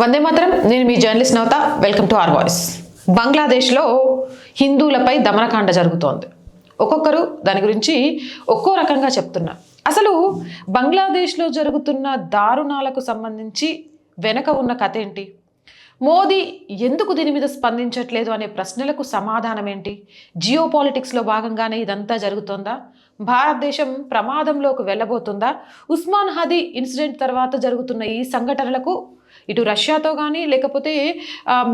వందే మాత్రం నేను మీ journalist Navata welcome to R voice. బంగ్లాదేశ్లో హిందువులపై దమనకాండ జరుగుతోంది. ఒక్కొక్కరు దాని గురించి ఒక్కో రకంగా చెప్తున్నారు అసలు బంగ్లాదేశ్లో జరుగుతున్న దారుణాలకు సంబంధించి వెనక ఉన్న కథ ఏంటి? మోదీ ఎందుకు దీని మీద స్పందించట్లేదు అనే ప్రశ్నలకు సమాధానం ఏంటి? జియో పాలిటిక్స్లో భాగంగానే ఇదంతా జరుగుతోందా? భారతదేశం ప్రమాదంలోకి వెళ్ళబోతుందా? ఉస్మాన్ హదీ ఇన్సిడెంట్ తర్వాత జరుగుతున్న ఈ సంఘటనలకు ఇటు రష్యాతో కానీ లేకపోతే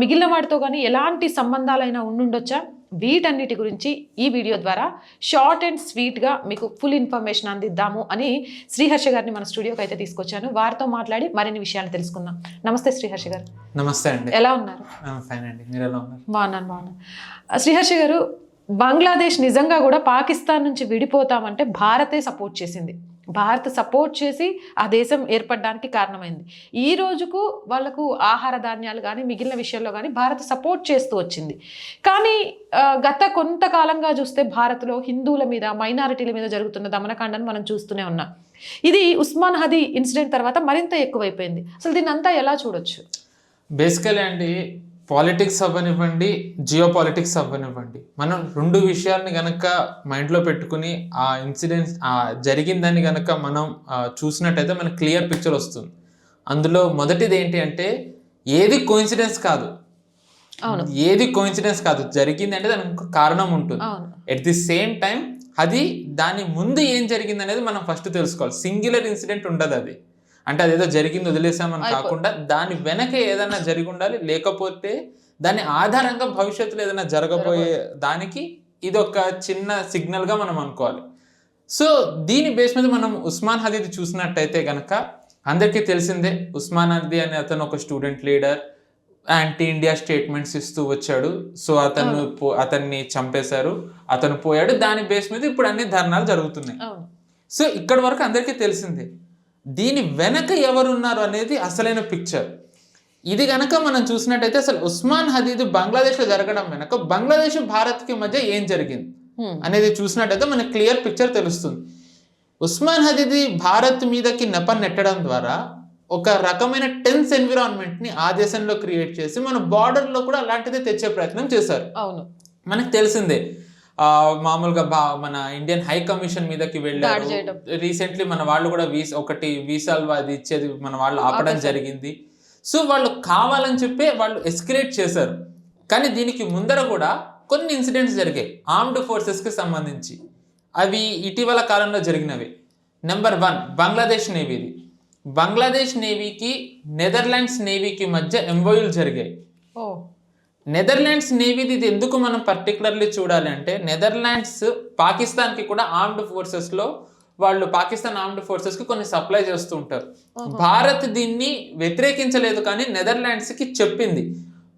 మిగిలిన వాటితో కానీ ఎలాంటి సంబంధాలైనా ఉండుండొచ్చా? వీటన్నిటి గురించి ఈ వీడియో ద్వారా షార్ట్ అండ్ స్వీట్గా మీకు ఫుల్ ఇన్ఫర్మేషన్ అందిద్దాము అని శ్రీహర్ష గారిని మన స్టూడియోకి అయితే తీసుకొచ్చాను. వారితో మాట్లాడి మరిన్ని విషయాలు తెలుసుకుందాం. నమస్తే శ్రీహర్ష గారు. నమస్తే అండి. ఎలా ఉన్నారు? మీరు ఎలా ఉన్నారు? బాగున్నాను బాగున్నాను. శ్రీహర్ష గారు బంగ్లాదేశ్ నిజంగా కూడా పాకిస్తాన్ నుంచి విడిపోతామంటే భారతే సపోర్ట్ చేసింది. భారత్ సపోర్ట్ చేసి ఆ దేశం ఏర్పడడానికి కారణమైంది. ఈ రోజుకు వాళ్ళకు ఆహార ధాన్యాలు కానీ మిగిలిన విషయంలో కానీ భారత్ సపోర్ట్ చేస్తూ వచ్చింది. కానీ గత కొంతకాలంగా చూస్తే భారత్లో హిందువుల మీద మైనారిటీల మీద జరుగుతున్న దమనకాండను మనం చూస్తూనే ఉన్నాం. ఇది ఉస్మాన్ హదీ ఇన్సిడెంట్ తర్వాత మరింత ఎక్కువైపోయింది. అసలు దీన్ని అంతా ఎలా చూడొచ్చు? బేసికలీ అండి పాలిటిక్స్ అవ్వనివ్వండి జియో పాలిటిక్స్ అవ్వనివ్వండి. మనం రెండు విషయాల్ని గనక మైండ్లో పెట్టుకుని ఆ ఇన్సిడెంట్స్ ఆ జరిగిందని గనక మనం చూసినట్టయితే మనకు క్లియర్ పిక్చర్ వస్తుంది. అందులో మొదటిది ఏంటి అంటే ఏది కోఇన్సిడెన్స్ కాదు. ఏది కోఇన్సిడెన్స్ కాదు. జరిగింది అంటే దానికి ఒక కారణం ఉంటుంది. ఎట్ ది సేమ్ టైం అది దాని ముందు ఏం జరిగింది అనేది మనం ఫస్ట్ తెలుసుకోవాలి. సింగులర్ ఇన్సిడెంట్ ఉండదు అది. అంటే అదేదో జరిగింది వదిలేసామని కాకుండా దాని వెనక ఏదైనా జరిగి ఉండాలి లేకపోతే దాని ఆధారంగా భవిష్యత్తులో ఏదైనా జరగబోయే దానికి ఇది ఒక చిన్న సిగ్నల్గా మనం అనుకోవాలి. సో దీని బేస్ మీద మనం ఉస్మాన్ హదీది చూసినట్టయితే గనక అందరికీ తెలిసిందే ఉస్మాన్ హదీ అనే అతను ఒక student leader anti India statements ఇస్తూ వచ్చాడు. సో అతను అతన్ని చంపేశారు అతను పోయాడు. దాని బేస్ మీద ఇప్పుడు అన్ని ధర్నాలు జరుగుతున్నాయి. సో ఇక్కడ వరకు అందరికీ తెలిసిందే దీని వెనక ఎవరున్నారు అనేది అసలైన పిక్చర్ ఇది గనక మనం చూసినట్టయితే అసలు ఉస్మాన్ హదీద్ బంగ్లాదేశ్లో జరగడం వెనక బంగ్లాదేశ్ భారత్కి మధ్య ఏం జరిగింది. అనేది చూసినట్టయితే మనకి క్లియర్ పిక్చర్ తెలుస్తుంది. ఉస్మాన్ హదీది భారత్ మీదకి నెపం నెట్టడం ద్వారా ఒక రకమైన టెన్స్ ఎన్విరాన్మెంట్ని ఆ దేశంలో క్రియేట్ చేసి మన బార్డర్లో కూడా అలాంటిదే తెచ్చే ప్రయత్నం చేశారు. అవును. మనకు తెలిసిందే. మామూలుగా బా మన ఇండియన్ హై కమిషన్ మీదకి వెళ్ళారు. రీసెంట్లీ మన వాళ్ళు కూడా వీసా ఒకటి వీసాలు అది ఇచ్చేది మన వాళ్ళు ఆపడం. జరిగింది. సో వాళ్ళు కావాలని చెప్పి వాళ్ళు ఎస్కలేట్ చేశారు. కానీ దీనికి ముందర కూడా కొన్ని ఇన్సిడెంట్స్ జరిగాయి. ఆర్మ్డ్ ఫోర్సెస్కి సంబంధించి. అవి ఇటీవల కాలంలో జరిగినవి. నెంబర్ వన్ బంగ్లాదేశ్ నేవీది. బంగ్లాదేశ్ నేవీకి నెదర్లాండ్స్ నేవీకి మధ్య ఎంఓయూలు జరిగాయి. నెదర్లాండ్స్ నేవీది ఇది ఎందుకు మనం పర్టికులర్లీ చూడాలి అంటే నెదర్లాండ్స్ పాకిస్తాన్కి కూడా ఆర్మ్డ్ ఫోర్సెస్లో వాళ్ళు పాకిస్తాన్ ఆర్మ్డ్ ఫోర్సెస్కి కొన్ని సప్లై చేస్తూ ఉంటారు. భారత్ దీన్ని వ్యతిరేకించలేదు కానీ నెదర్లాండ్స్కి చెప్పింది.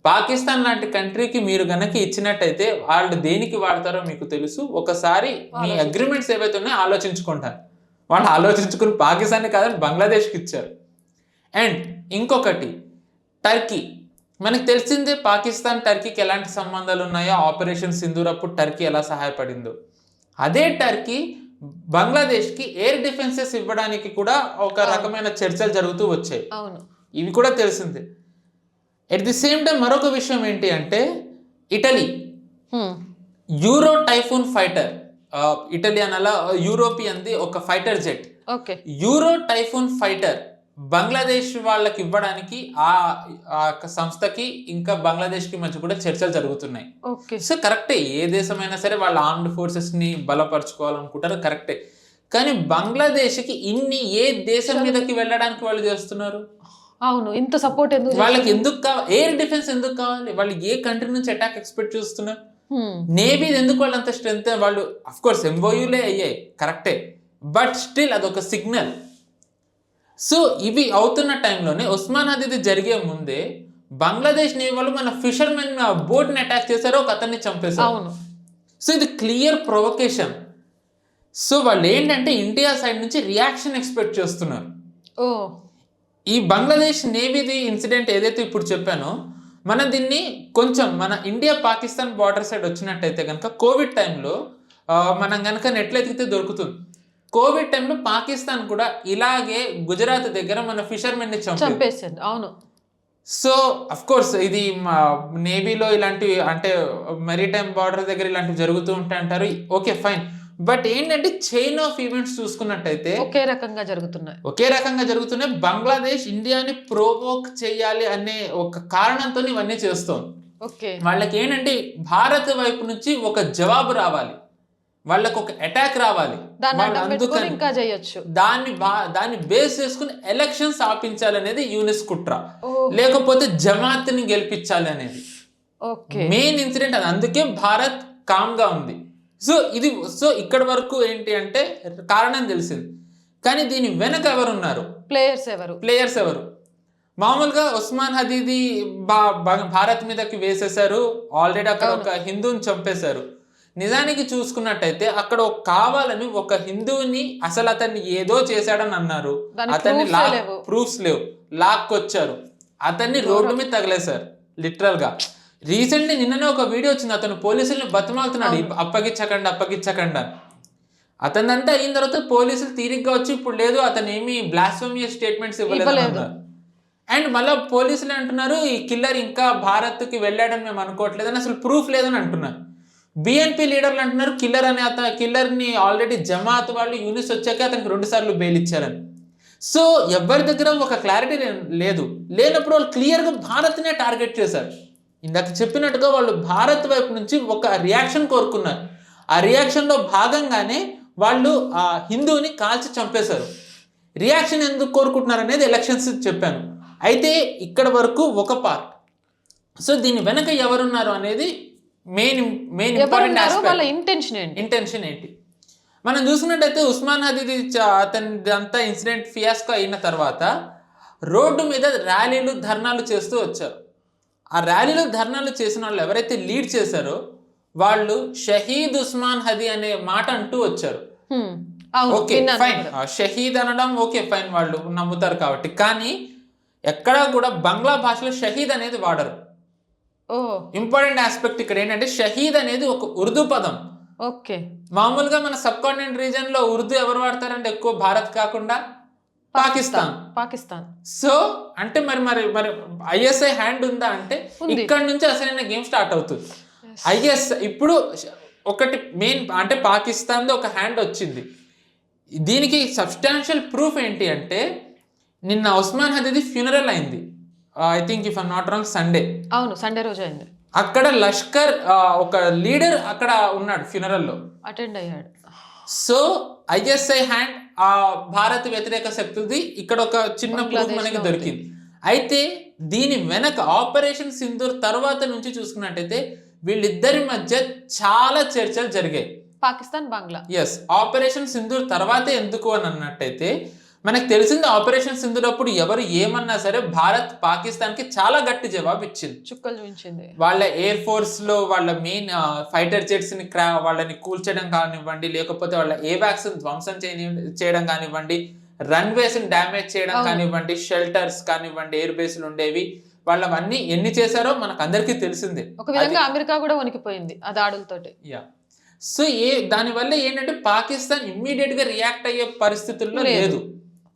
పాకిస్తాన్ లాంటి కంట్రీకి మీరు గనక ఇచ్చినట్టయితే వాళ్ళు దేనికి వాడతారో మీకు తెలుసు. ఒకసారి మీ అగ్రిమెంట్స్ ఏవైతే ఉన్నాయో ఆలోచించుకుంటారు. వాళ్ళు ఆలోచించుకుని పాకిస్తాన్ కాదని బంగ్లాదేశ్కి ఇచ్చారు. అండ్ ఇంకొకటి టర్కీ మనకు తెలిసిందే పాకిస్తాన్ టర్కీకి ఎలాంటి సంబంధాలు ఉన్నాయో ఆపరేషన్ సింధూర్ అప్పుడు టర్కీ ఎలా సహాయపడిందో. అదే టర్కీ బంగ్లాదేశ్కి ఎయిర్ డిఫెన్సెస్ ఇవ్వడానికి కూడా ఒక రకమైన చర్చలు జరుగుతూ వచ్చాయి. అవును. ఇవి కూడా తెలిసిందే. ఎట్ ది సేమ్ టైం మరొక విషయం ఏంటి అంటే Italy. Euro Typhoon fighter Italy అనలా యూరోపియన్ది ఒక fighter jet okay. Euro Typhoon fighter Bangladesh వాళ్ళకి ఇవ్వడానికి ఆ సంస్థకి ఇంకా బంగ్లాదేశ్కి మధ్య కూడా చర్చలు జరుగుతున్నాయి. ఓకే. సో కరెక్టే ఏ దేశమైనా సరే వాళ్ళ ఆర్మ్డ్ ఫోర్సెస్ని బలపరచుకోవాలనుకుంటారో కరెక్టే. కానీ బంగ్లాదేశ్కి ఇన్ని ఏ దేశం మీదకి వెళ్ళడానికి వాళ్ళు చేస్తున్నారు? అవును ఇంత సపోర్ట్ ఎందుకు వాళ్ళకి ఎందుకు కావాలి ఎయిర్ డిఫెన్స్ ఎందుకు కావాలి? వాళ్ళు ఏ కంట్రీ నుంచి అటాక్ ఎక్స్పెక్ట్ చేస్తున్నారు. నేవీ ఎందుకు వాళ్ళు అంత స్ట్రెంత్ వాళ్ళు అఫ్ కోర్స్ ఎంఓయూలే అయ్యాయి కరెక్టే. బట్ స్టిల్ అదొక సిగ్నల్ సో ఇవి అవుతున్న టైంలోనే ఉస్మాన్ హదీది జరిగే ముందే బంగ్లాదేశ్ నేవీ వాళ్ళు మన ఫిషర్మెన్ బోట్ని అటాక్ చేశారు ఒక అతన్ని చంపేశారు. అవును. సో ఇది క్లియర్ ప్రొవకేషన్ సో వాళ్ళు ఏంటంటే ఇండియా సైడ్ నుంచి రియాక్షన్ ఎక్స్పెక్ట్ చేస్తున్నారు. ఓ. ఈ బంగ్లాదేశ్ నేవీది ఇన్సిడెంట్ ఏదైతే ఇప్పుడు చెప్పానో మనం దీన్ని కొంచెం మన ఇండియా పాకిస్తాన్ బార్డర్ సైడ్ వచ్చినట్టయితే కనుక కోవిడ్ టైంలో మనం కనుక నెట్లు ఎతికితే దొరుకుతుంది. కోవిడ్ టైంలో పాకిస్తాన్ కూడా ఇలాగే గుజరాత్ దగ్గర మన ఫిషర్మెన్ చంపేసింది. అవును. సో అఫ్ కోర్స్ ఇది మా నేవీలో ఇలాంటివి అంటే మెరీటైమ్ బార్డర్ దగ్గర ఇలాంటివి జరుగుతూ ఉంటాయి అంటారు. ఓకే ఫైన్ బట్ ఏంటంటే చైన్ ఆఫ్ ఈవెంట్స్ చూసుకున్నట్టయితే ఒకే రకంగా జరుగుతున్నాయి. ఒకే రకంగా జరుగుతున్నాయి. బంగ్లాదేశ్ ఇండియాని ప్రోవోక్ చేయాలి అనే ఒక కారణంతో ఇవన్నీ చేస్తోంది. ఓకే. వాళ్ళకి ఏంటంటే భారత్ వైపు నుంచి ఒక జవాబు రావాలి. వాళ్ళకి ఒక అటాక్ రావాలి. దాన్ని ఇంకా చేయొచ్చు. దాన్ని బేస్ చేసుకుని ఎలక్షన్స్ ఆపించాలనేది యూనిస్ కుట్ర. లేకపోతే జమాత్ని గెలిపించాలి అనేది. మెయిన్ ఇన్సిడెంట్ అది. అందుకే భారత్ కామ్గా ఉంది. సో ఇది సో ఇక్కడ వరకు ఏంటి అంటే కారణం తెలిసింది. కానీ దీని వెనక ఎవరున్నారు? ప్లేయర్స్ ఎవరు? ప్లేయర్స్ ఎవరు? మామూలుగా ఉస్మాన్ హదీది భారత్ మీదకి వేసేశారు. ఆల్రెడీ అక్కడ ఒక హిందూని చంపేశారు. నిజానికి చూసుకున్నట్టయితే అక్కడ ఒక కావాలని ఒక హిందువుని అసలు అతన్ని ఏదో చేశాడని అన్నారు. అతన్ని. ప్రూఫ్స్ లేవు. లాక్కొచ్చారు. అతన్ని రోడ్డు మీద తగలేశారు. లిటరల్గా. రీసెంట్లీ నిన్ననే ఒక వీడియో వచ్చింది. అతను పోలీసుల్ని బతిమాలుతున్నాడు. "ఇప్ప- అప్పగించకండి అప్పగించకండి అని. అతనంతా అయిన తర్వాత పోలీసులు తీరిగ్గా వచ్చి ఇప్పుడు లేదు అతను ఏమి బ్లాస్ఫమియస్ స్టేట్మెంట్స్ ఇవ్వలేదు. అండ్ మళ్ళీ పోలీసులు అంటున్నారు ఈ కిల్లర్ ఇంకా భారత్కి వెళ్ళాడని మేము అనుకోవట్లేదని అసలు ప్రూఫ్ లేదని అంటున్నారు. బిఎన్పి లీడర్లు అంటున్నారు. కిల్లర్ అనే అతను కిల్లర్ని ఆల్రెడీ జమాత్ వాళ్ళు యూనిస్ వచ్చాక అతనికి రెండుసార్లు బెయిల్ ఇచ్చారని. సో ఎవరి దగ్గర ఒక క్లారిటీ లేదు. లేనప్పుడు వాళ్ళు క్లియర్గా భారత్నే టార్గెట్ చేశారు. ఇందాక చెప్పినట్టుగా వాళ్ళు భారత్ వైపు నుంచి ఒక రియాక్షన్ కోరుకున్నారు. ఆ రియాక్షన్లో భాగంగానే వాళ్ళు ఆ హిందువుని కాల్చి చంపేశారు. రియాక్షన్ ఎందుకు కోరుకుంటున్నారు అనేది ఎలక్షన్స్ చెప్పాను. అయితే ఇక్కడ వరకు ఒక పార్ట్ సో దీని వెనక ఎవరున్నారు అనేది మెయిన్ మెయిన్ ఇంపార్టెంట్ వాళ్ళ ఇంటెన్షన్ ఏంటి? ఇంటెన్షన్ ఏంటి? మనం చూసుకున్నట్టయితే ఉస్మాన్ హదీది చ- అతని అంతా ఇన్సిడెంట్ ఫియాస్కో అయిన తర్వాత రోడ్డు మీద ర్యాలీలు ధర్నాలు చేస్తూ వచ్చారు. ఆ ర్యాలీలు ధర్నాలు చేసిన వాళ్ళు ఎవరైతే లీడ్ చేశారో వాళ్ళు షహీద్ ఉస్మాన్ హదీ అనే మాట అంటూ వచ్చారు. Okay fine. షహీద్ అనడం ఓకే ఫైన్ వాళ్ళు నమ్ముతారు కాబట్టి. కానీ ఎక్కడా కూడా బంగ్లా భాషలో షహీద్ అనేది వాడరు. ఇంపార్టెంట్ ఆస్పెక్ట్ ఇక్కడ ఏంటంటే షహీద్ అనేది ఒక ఉర్దూ పదం. ఓకే. మామూలుగా మన సబ్ కాంటినెంట్ రీజన్లో ఉర్దూ ఎవరు వాడతారంటే ఎక్కువ భారత్ కాకుండా పాకిస్తాన్. పాకిస్తాన్. సో అంటే మరి మరి మరి ఐఎస్ఐ హ్యాండ్ ఉందా అంటే. ఇక్కడ నుంచి అసలైన గేమ్ స్టార్ట్ అవుతుంది. ఐఎస్ ఇప్పుడు ఒకటి మెయిన్ అంటే పాకిస్తాన్లో ఒక హ్యాండ్ వచ్చింది. దీనికి సబ్స్టాన్షియల్ ప్రూఫ్ ఏంటి అంటే నిన్న ఉస్మాన్ హదీది ఫ్యూనరల్ అయింది. I think if I'm not wrong Sunday అవును సండే రోజు అయింది. అక్కడ లష్కర్ ఆ, ఒక లీడర్ అక్కడ ఉన్నాడు ఫ్యూనరల్లో అటెండ్ అయ్యాడు. సో ఐఎస్ఐ హ్యాండ్ ఆ భారత్ వ్యతిరేక శక్తులది ఇక్కడ ఒక చిన్న ప్రూఫ్ మనకి. దొరికింది. అయితే దీని వెనక ఆపరేషన్ సింధూర్ తర్వాత నుంచి చూసుకున్నట్టయితే వీళ్ళిద్దరి మధ్య చాలా చర్చలు జరిగాయి. పాకిస్తాన్ బంగ్లా. ఎస్ ఆపరేషన్ సింధూర్ తర్వాతే ఎందుకు అని అన్నట్టయితే మనకు తెలిసింది ఆపరేషన్ సింధూర్ అప్పుడు ఎవరు ఏమన్నా సరే భారత్ పాకిస్తాన్కి చాలా గట్టి జవాబు ఇచ్చింది. చుక్కలు చూపించింది. వాళ్ళ ఎయిర్ ఫోర్స్లో వాళ్ళ మెయిన్ ఫైటర్ జెట్స్ని క్రా వాళ్ళని కూల్చడం కానివ్వండి లేకపోతే వాళ్ళ ఏ వ్యాక్స్ ధ్వంసం చేయడం కానివ్వండి రన్వేస్ని డ్యామేజ్ చేయడం. కానివ్వండి షెల్టర్స్ కానివ్వండి ఎయిర్ బేస్లు ఉండేవి. వాళ్ళవన్నీ ఎన్ని చేశారో మనకు అందరికీ తెలిసిందే. ఒక విధంగా అమెరికా కూడా వణికిపోయింది ఆ దాడులతోటి. యా సో ఏ దానివల్ల ఏంటంటే పాకిస్తాన్ ఇమ్మీడియట్గా రియాక్ట్ అయ్యే పరిస్థితుల్లో లేదు.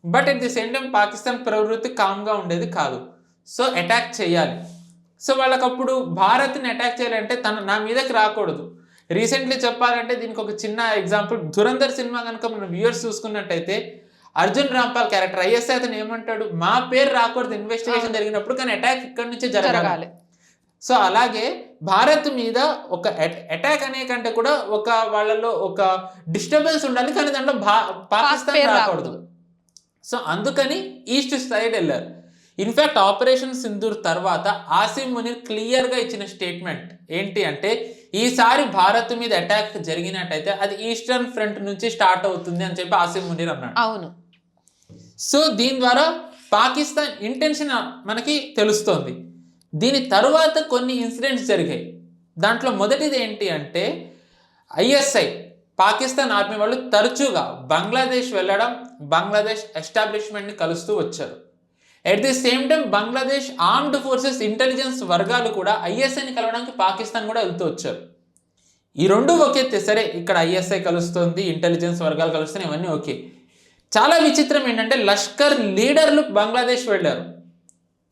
But at the same time Pakistan ప్రవృత్తి కామ్గా ఉండేది కాదు. సో అటాక్ చేయాలి. సో వాళ్ళకి అప్పుడు భారత్ని అటాక్ చేయాలంటే తన నా మీదకి రాకూడదు. రీసెంట్లీ చెప్పాలంటే దీనికి ఒక చిన్న ఎగ్జాంపుల్ ధురంధర్ సినిమా కనుక మనం వ్యూవర్స్ చూసుకున్నట్టయితే అర్జున్ రాంపాల్ క్యారెక్టర్ ఐఎస్ఐ అతను ఏమంటాడు? మా పేరు రాకూడదు ఇన్వెస్టిగేషన్ జరిగినప్పుడు కానీ అటాక్ ఇక్కడ నుంచి జరగాలి. సో అలాగే భారత్ మీద ఒక అటాక్ అనే కంటే కూడా ఒక వాళ్ళలో ఒక డిస్టర్బెన్స్ ఉండాలి కానీ దాంట్లో పాకిస్తాన్ రాకూడదు. సో అందుకని ఈస్ట్ సైడ్ వెళ్ళారు. ఇన్ఫాక్ట్ ఆపరేషన్ సింధూర్ తర్వాత ఆసిమ్ మునీర్ క్లియర్గా ఇచ్చిన స్టేట్మెంట్ ఏంటి అంటే ఈసారి భారత్ మీద అటాక్ జరిగినట్టయితే అది ఈస్టర్న్ ఫ్రంట్ నుంచి స్టార్ట్ అవుతుంది అని చెప్పి ఆసిమ్ మునీర్ అన్నాడు. అవును. సో దీని ద్వారా పాకిస్తాన్ ఇంటెన్షన్ మనకి తెలుస్తోంది. దీని తరువాత కొన్ని ఇన్సిడెంట్స్ జరిగాయి. దాంట్లో మొదటిది ఏంటి అంటే ఐఎస్ఐ పాకిస్తాన్ ఆర్మీ వాళ్ళు తరచుగా బంగ్లాదేశ్ వెళ్ళడం బంగ్లాదేశ్ ఎస్టాబ్లిష్మెంట్ని కలుస్తూ వచ్చారు. At the same time Bangladesh armed forces intelligence వర్గాలు కూడా ఐఎస్ఐని కలవడానికి పాకిస్తాన్ కూడా వెళ్తూ వచ్చారు. ఈ రెండు ఒకే సరే ఇక్కడ ఐఎస్ఐ కలుస్తుంది ఇంటెలిజెన్స్ వర్గాలు కలుస్తున్నాయి ఇవన్నీ ఓకే చాలా విచిత్రం ఏంటంటే లష్కర్ లీడర్లు బంగ్లాదేశ్ వెళ్ళారు.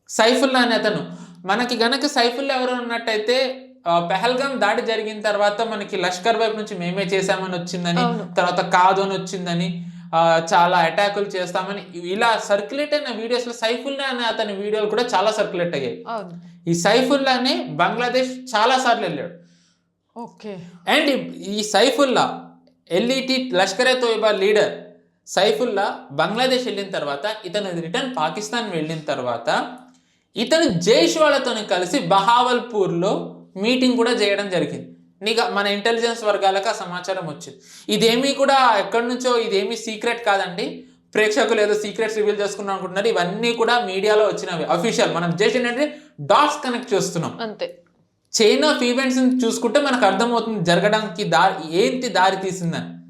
సైఫుల్లా అనే అతను. మనకి గనక సైఫుల్లా ఎవరు ఉన్నట్టయితే పెహల్గాం దాడి జరిగిన తర్వాత మనకి లష్కర్ వైపు నుంచి మేమే చేశామని వచ్చిందని. తర్వాత కాదు అని వచ్చిందని చాలా అటాకులు చేస్తామని ఇలా సర్క్యులేట్ అయిన వీడియోస్లో సైఫుల్లా అనే అతని వీడియోలు కూడా చాలా సర్క్యులేట్ అయ్యాయి. ఈ సైఫుల్లానే బంగ్లాదేశ్ చాలా సార్లు వెళ్ళాడు. ఓకే. అండ్ ఈ సైఫుల్లా ఎల్ఈటి లష్కరే తోయిబా లీడర్ సైఫుల్లా బంగ్లాదేశ్ వెళ్ళిన తర్వాత ఇతను రిటర్న్ పాకిస్తాన్ వెళ్ళిన తర్వాత ఇతను జైష్ వాళ్ళతో కలిసి బహావల్పూర్లో మీటింగ్ కూడా చేయడం జరిగింది. నీకు మన ఇంటెలిజెన్స్ వర్గాలకు ఆ సమాచారం వచ్చింది. ఇదేమీ కూడా ఎక్కడి నుంచో ఇదేమీ సీక్రెట్ కాదండి. ప్రేక్షకులు ఏదో సీక్రెట్స్ రివీల్ చేసుకున్నాం అనుకుంటున్నారు. ఇవన్నీ కూడా మీడియాలో వచ్చినవి. అఫీషియల్ మనం జస్ట్ ఏంటంటే డాట్స్ కనెక్ట్ చేస్తున్నాం. అంతే. చైన్ ఆఫ్ ఈవెంట్స్ చూసుకుంటే మనకు అర్థమవుతుంది జరగడానికి దారి ఏంటి దారి తీసిందని.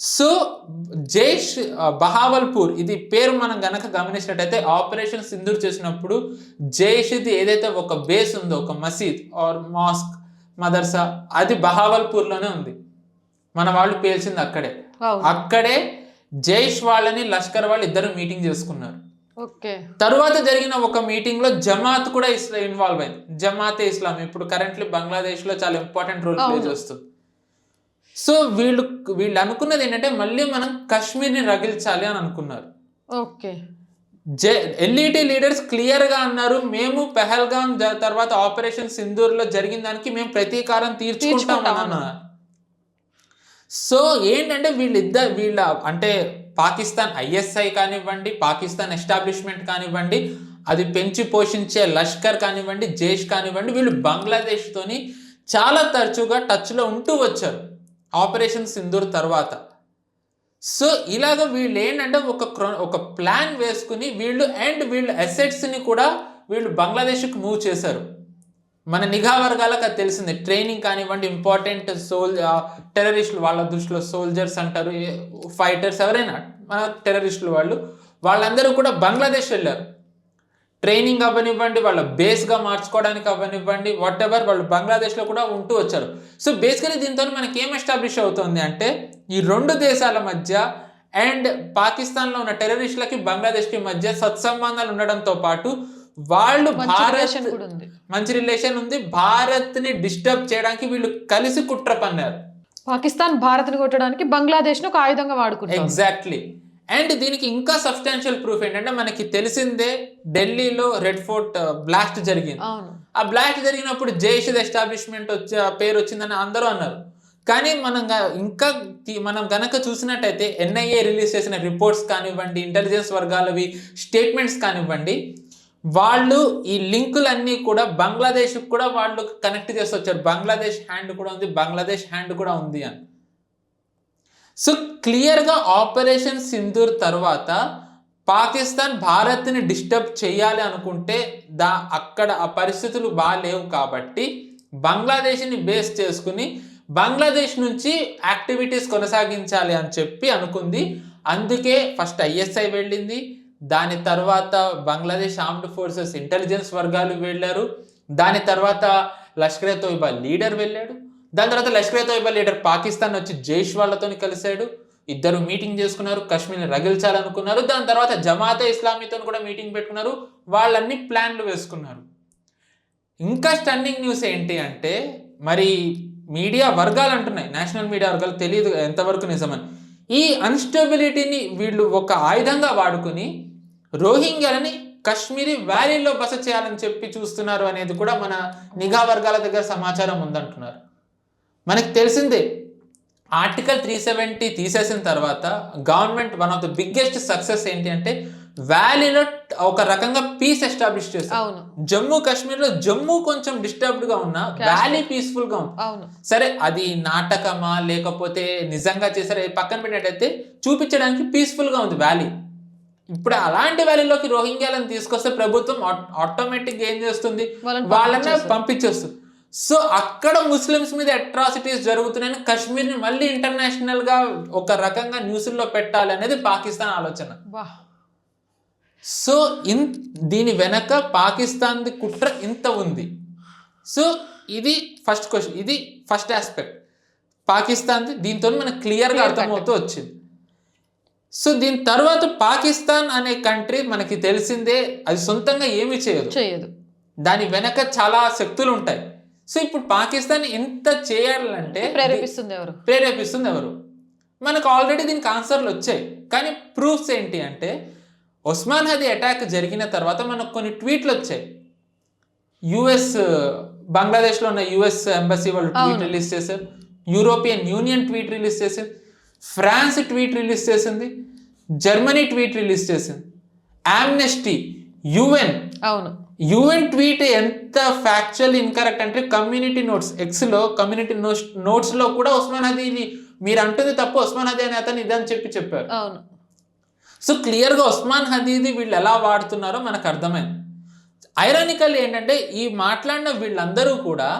సో జైష్ బహావల్పూర్ ఇది పేరు మనం గనక గమనించినట్టయితే ఆపరేషన్ సింధూర్ చేసినప్పుడు జైష్ ఇది ఏదైతే ఒక బేస్ ఉందో ఒక మసీద్ ఆర్ మాస్క్ మదర్సా అది బహావల్పూర్లోనే ఉంది. మన వాళ్ళు పేల్చింది అక్కడే. అక్కడే జైష్ వాళ్ళని లష్కర్ వాళ్ళు ఇద్దరు మీటింగ్ చేసుకున్నారు. ఓకే. తరువాత జరిగిన ఒక మీటింగ్లో జమాత్ కూడా ఇస్లా ఇన్వాల్వ్ అయింది. జమాతే ఇస్లాం. ఇప్పుడు కరెంట్లీ బంగ్లాదేశ్లో చాలా ఇంపార్టెంట్ రోల్ ప్లే. చేస్తుంది. సో వీళ్ళు వీళ్ళు అనుకున్నది ఏంటంటే మళ్ళీ మనం కాశ్మీర్ని రగిల్చాలి అని అనుకున్నారు. ఓకే. జే ఎల్ఈటి లీడర్స్ క్లియర్గా అన్నారు మేము పెహల్గాం తర్వాత ఆపరేషన్ సింధూర్లో జరిగిన దానికి మేము ప్రతీకారం తీర్చుకుంటాం సో ఏంటంటే వీళ్ళిద్దరు వీళ్ళ అంటే పాకిస్తాన్ ఐఎస్ఐ కానివ్వండి పాకిస్తాన్ ఎస్టాబ్లిష్మెంట్ కానివ్వండి అది పెంచి పోషించే లష్కర్ కానివ్వండి జైష్ కానివ్వండి వీళ్ళు బంగ్లాదేశ్తోని చాలా తరచుగా టచ్లో ఉంటూ వచ్చారు. ఆపరేషన్ సింధూర్ తర్వాత. సో ఇలాగ వీళ్ళు ఏంటంటే ఒక ఒక ప్లాన్ వేసుకుని వీళ్ళు అండ్ వీళ్ళు అసెట్స్ని కూడా వీళ్ళు బంగ్లాదేశ్కి మూవ్ చేశారు. మన నిఘా వర్గాలకు అది తెలిసింది. ట్రైనింగ్ కానివ్వండి ఇంపార్టెంట్ సోల్ టెర్రరిస్టులు వాళ్ళ దృష్టిలో సోల్జర్స్ అంటారు ఫైటర్స్ ఎవరైనా మన టెర్రరిస్టులు వాళ్ళు వాళ్ళందరూ కూడా బంగ్లాదేశ్ వెళ్ళారు. ట్రైనింగ్ అవ్వనివ్వండి వాళ్ళ బేస్గా మార్చుకోవడానికి అవ్వనివ్వండి వాట్ ఎవర్ వాళ్ళు బంగ్లాదేశ్లో కూడా ఉంటూ వచ్చారు. సో బేసికలీ దీంతో మనకి ఏం ఎస్టాబ్లిష్ అవుతుంది అంటే ఈ రెండు దేశాల మధ్య అండ్ పాకిస్తాన్లో ఉన్న టెర్రరిస్టులకి బంగ్లాదేశ్కి మధ్య సత్సంబంధాలు ఉండడంతో పాటు వాళ్ళు భారత్ మంచి రిలేషన్ ఉంది. భారత్ని డిస్టర్బ్ చేయడానికి వీళ్ళు కలిసి కుట్ర పన్నారు. పాకిస్తాన్ భారత్ని కొట్టడానికి బంగ్లాదేశ్ను ఒక ఆయుధంగా వాడుకుంటాం ఎగ్జాక్ట్లీ అండ్ దీనికి ఇంకా సబ్స్టాన్షియల్ ప్రూఫ్ ఏంటంటే మనకి తెలిసిందే ఢిల్లీలో రెడ్ ఫోర్ట్ బ్లాస్ట్ జరిగింది. ఆ బ్లాస్ట్ జరిగినప్పుడు జైష్ ఎస్టాబ్లిష్మెంట్ వచ్చి పేరు వచ్చిందని అందరూ అన్నారు. కానీ మనం ఇంకా మనం గనక చూసినట్టయితే ఎన్ఐఏ రిలీజ్ చేసిన రిపోర్ట్స్ కానివ్వండి ఇంటెలిజెన్స్ వర్గాలవి స్టేట్మెంట్స్ కానివ్వండి వాళ్ళు ఈ లింకులన్నీ కూడా బంగ్లాదేశ్ కూడా వాళ్ళు కనెక్ట్ చేసి వచ్చారు. బంగ్లాదేశ్ హ్యాండ్ కూడా ఉంది బంగ్లాదేశ్ హ్యాండ్ కూడా ఉంది అని. సో క్లియర్గా ఆపరేషన్ సింధూర్ తర్వాత పాకిస్తాన్ భారత్ని డిస్టర్బ్ చేయాలి అనుకుంటే దా అక్కడ ఆ పరిస్థితులు బాగాలేవు కాబట్టి బంగ్లాదేశ్ని బేస్ చేసుకుని బంగ్లాదేశ్ నుంచి యాక్టివిటీస్ కొనసాగించాలి అని చెప్పి అనుకుంది. అందుకే ఫస్ట్ ఐఎస్ఐ వెళ్ళింది. దాని తర్వాత బంగ్లాదేశ్ ఆర్మ్డ్ ఫోర్సెస్ ఇంటెలిజెన్స్ వర్గాలు వెళ్ళారు. దాని తర్వాత లష్కరే తోయిబా లీడర్ వెళ్ళాడు. దాని తర్వాత లష్కరే తోయిబా లీడర్ పాకిస్తాన్ వచ్చి జైష్ వాళ్ళతో కలిశాడు. ఇద్దరు మీటింగ్ చేసుకున్నారు కాశ్మీర్ని రగిల్చాలనుకున్నారు. దాని తర్వాత జమాతే ఇస్లామీతో కూడా మీటింగ్ పెట్టుకున్నారు. వాళ్ళన్ని ప్లాన్లు వేసుకున్నారు. ఇంకా స్టన్నింగ్ న్యూస్ ఏంటి అంటే మరి మీడియా వర్గాలు అంటున్నాయి. నేషనల్ మీడియా వర్గాలు తెలియదు ఎంతవరకు నిజమని. ఈ అన్స్టెబిలిటీని వీళ్ళు ఒక ఆయుధంగా వాడుకుని రోహింగ్యాలని కశ్మీరీ వ్యాలీలో బస చేయాలని చెప్పి చూస్తున్నారు అనేది కూడా మన నిఘా వర్గాల దగ్గర సమాచారం ఉందంటున్నారు. మనకి తెలిసిందే. ఆర్టికల్ త్రీ సెవెంటీ తీసేసిన తర్వాత government one of the biggest success ఏంటి అంటే వ్యాలీలో ఒక రకంగా పీస్ ఎస్టాబ్లిష్ అవును. జమ్మూ కాశ్మీర్లో జమ్మూ కొంచెం డిస్టర్బ్డ్గా ఉన్నా వ్యాలీ పీస్ఫుల్గా ఉంది అవును. సరే అది నాటకమా లేకపోతే నిజంగా చేసారా పక్కన పెట్టినట్టయితే చూపించడానికి పీస్ఫుల్గా ఉంది వ్యాలీ ఇప్పుడు అలాంటి వ్యాలీలోకి రోహింగ్యాలను తీసుకొస్తే ప్రభుత్వం ఆటోమేటిక్ ఏం చేస్తుంది? వాళ్ళని పంపించేస్తుంది. సో అక్కడ ముస్లిమ్స్ మీద అట్రాసిటీస్ జరుగుతున్నాయని కాశ్మీర్ని మళ్ళీ ఇంటర్నేషనల్గా ఒక రకంగా న్యూస్లో పెట్టాలి అనేది పాకిస్తాన్ ఆలోచన. సో ఇన్ దీని వెనక పాకిస్తాన్ది కుట్ర ఇంత ఉంది. సో ఇది ఫస్ట్ క్వశ్చన్ ఇది ఫస్ట్ ఆస్పెక్ట్ పాకిస్తాన్ది దీంతో మనకు క్లియర్గా అర్థమవుతూ వచ్చింది. సో దీని తర్వాత పాకిస్తాన్ అనే కంట్రీ మనకి తెలిసిందే అది సొంతంగా ఏమీ చేయదు. చేయదు. దాని వెనక చాలా శక్తులు ఉంటాయి సో ఇప్పుడు పాకిస్తాన్ ఎంత చేయాలంటే ప్రేరేపిస్తుంది ఎవరు? ప్రేరేపిస్తుంది ఎవరు? మనకు ఆల్రెడీ దీనికి ఆన్సర్లు వచ్చాయి. కానీ ప్రూఫ్స్ ఏంటి అంటే ఒస్మాన్ హది అటాక్ జరిగిన తర్వాత మనకు కొన్ని ట్వీట్లు వచ్చాయి. యుఎస్ బంగ్లాదేశ్లో ఉన్న యుఎస్ ఎంబసీ వాళ్ళు ట్వీట్. రిలీజ్ చేశారు. యూరోపియన్ యూనియన్ ట్వీట్ రిలీజ్ చేసింది. ఫ్రాన్స్ ట్వీట్ రిలీజ్ చేసింది. జర్మనీ ట్వీట్ రిలీజ్ చేసింది. ఆమ్నెస్టీ యుఎన్ అవును. యుఎన్ ట్వీట్ ఎంత ఫ్యాక్చువల్ ఇన్కరెక్ట్ అంటే కమ్యూనిటీ నోట్స్ ఎక్స్లో కమ్యూనిటీ నోట్స్ నోట్స్లో కూడా ఉస్మాన్ హదీ ఇది మీరు అంటుంది తప్పు ఉస్మాన్ హదీ అనే అతను ఇదని చెప్పి చెప్పారు. అవును. సో క్లియర్గా ఉస్మాన్ హదీది వీళ్ళు ఎలా వాడుతున్నారో మనకు అర్థమైంది. ఐరానికల్ ఏంటంటే ఈ మాట్లాడిన వీళ్ళందరూ కూడా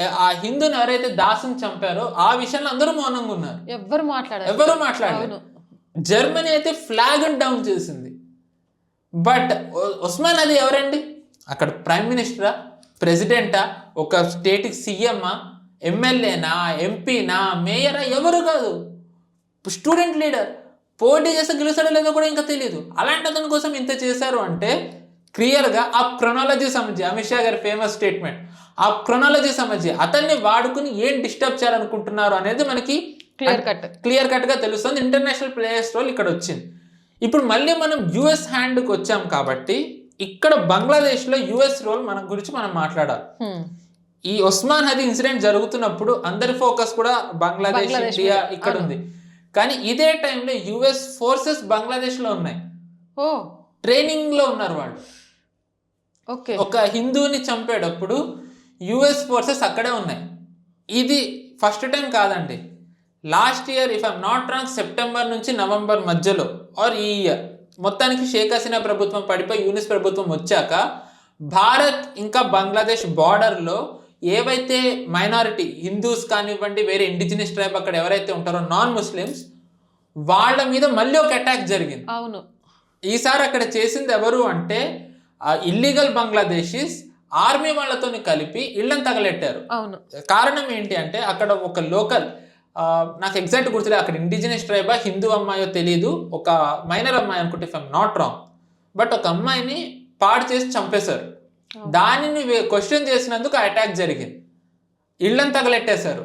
ఆ హిందూని ఎవరైతే దాసుని చంపారో ఆ విషయంలో అందరూ మౌనంగా ఉన్నారు. ఎవ్వరు మాట్లాడారు. ఎవరు అవును. జర్మనీ అయితే ఫ్లాగ్ డౌన్ చేసింది. బట్ ఉస్మాన్ అది ఎవరండి? అక్కడ ప్రైమ్ మినిస్టరా? ప్రెసిడెంటా? ఒక స్టేట్కి సీఎమ్మా? ఎమ్మెల్యేనా? ఎంపీనా? మేయరా? ఎవరు కాదు. Student leader. పోటీ చేస్తే గెలుస్తాడో లేదో కూడా ఇంకా తెలియదు అలాంటి అతని కోసం ఇంత చేశారు అంటే క్లియర్గా ఆ క్రొనాలజీ సమజి అమిత్ షా గారి ఫేమస్ స్టేట్మెంట్. ఆ క్రొనాలజీ సమజి అతన్ని వాడుకుని ఏం డిస్టర్బ్ చేయాలనుకుంటున్నారు అనేది మనకి క్లియర్ కట్. క్లియర్ కట్గా తెలుస్తుంది. ఇంటర్నేషనల్ ప్లేయర్స్ రోల్ ఇక్కడ వచ్చింది. ఇప్పుడు మళ్ళీ మనం యుఎస్ హ్యాండ్కి వచ్చాం కాబట్టి ఇక్కడ బంగ్లాదేశ్లో యుఎస్ రోల్ మన గురించి మనం మాట్లాడాలి. ఈ ఒస్మాన్ హది ఇన్సిడెంట్ జరుగుతున్నప్పుడు అందరి ఫోకస్ కూడా బంగ్లాదేశ్ ఇండియా. ఇక్కడ. ఉంది. కానీ ఇదే టైంలో యుఎస్ ఫోర్సెస్ బంగ్లాదేశ్లో ఉన్నాయి. ఓ. ట్రైనింగ్లో ఉన్నారు వాళ్ళు. ఓకే. ఒక హిందూని చంపేటప్పుడు యుఎస్ ఫోర్సెస్ అక్కడే ఉన్నాయి. ఇది ఫస్ట్ టైం కాదండి. Last year if I'm not wrong September నుంచి నవంబర్ మధ్యలో ఆర్ ఈ ఇయర్ మొత్తానికి షేక్ హసీనా ప్రభుత్వం పడిపోయి యూనిస్ ప్రభుత్వం వచ్చాక భారత్ ఇంకా బంగ్లాదేశ్ బార్డర్లో ఏవైతే మైనారిటీ హిందూస్ కానివ్వండి వేరే ఇండిజినస్ ట్రైబ్ అక్కడ ఎవరైతే ఉంటారో నాన్ ముస్లిమ్స్ వాళ్ళ మీద మళ్ళీ ఒక అటాక్ జరిగింది. అవును. ఈసారి అక్కడ చేసింది ఎవరు అంటే ఇల్లీగల్ బంగ్లాదేశీస్ ఆర్మీ వాళ్ళతోని కలిపి ఇళ్ళని తగలెట్టారు. అవును. కారణం ఏంటి అంటే అక్కడ ఒక లోకల్ నాకు ఎగ్జాక్ట్ గుర్తులేదు అక్కడ ఇండిజినస్ ట్రైబా హిందూ అమ్మాయో తెలియదు ఒక మైనర్ అమ్మాయి అనుకుంటే if I'm not wrong but ఒక అమ్మాయిని పాడు చేసి చంపేశారు. దానిని క్వశ్చన్ చేసినందుకు అటాక్ జరిగింది. ఇళ్ళని తగలెట్టేశారు